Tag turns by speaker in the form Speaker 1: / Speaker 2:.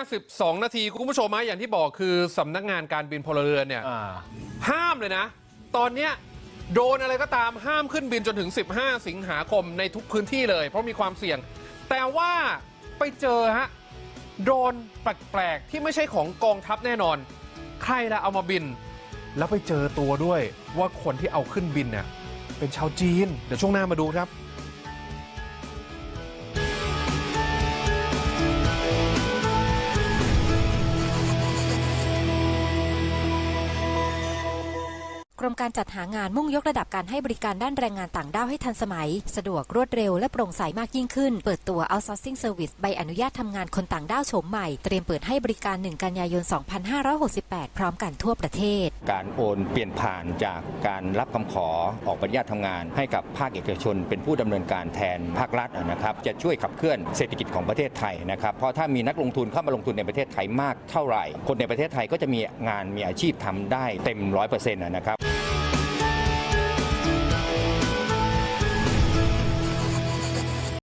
Speaker 1: 52 นาที คุณผู้ชมฮะอย่างที่บอกคือสำนักงานการบินพลเรือนเนี่ย
Speaker 2: อ่า
Speaker 1: ห้ามเลยนะ ตอนเนี้ยโดรนอะไรก็ตามห้ามขึ้นบินจนถึง 15 สิงหาคมในทุกพื้นที่เลย เพราะมีความเสี่ยง แต่ว่าไปเจอฮะโดรนแปลกๆ ที่ไม่ใช่ของกองทัพแน่นอน ใครละเอามาบิน แล้วไปเจอตัวด้วยว่าคนที่เอาขึ้นบินเนี่ยเป็นชาวจีน เดี๋ยวช่วงหน้ามาดูครับ
Speaker 3: กรมการจัดหางานมุ่งยกระดับการให้บริการด้านแรงงานต่างด้าวให้ทันสมัย สะดวกรวดเร็วและโปร่งใสมากยิ่งขึ้น เปิดตัว outsourcing service ใบอนุญาตทำงานคนต่างด้าวโฉมใหม่ เตรียมเปิดให้บริการ 1 กันยายน 2568 พร้อมกันทั่วประเทศ
Speaker 4: การโอนเปลี่ยนผ่านจากการรับคำขอออกใบอนุญาตทำงาน ให้กับภาคเอกชน เป็นผู้ดำเนินการแทนภาครัฐนะครับ จะช่วยขับเคลื่อนเศรษฐกิจของประเทศไทยนะครับ เพราะถ้ามีนักลงทุนเข้ามาลงทุนในประเทศไทยมากเท่าไหร่ คนในประเทศไทยก็จะมีงานมีอาชีพทำได้เต็มร้อยเปอร์เซ็นต์นะครับ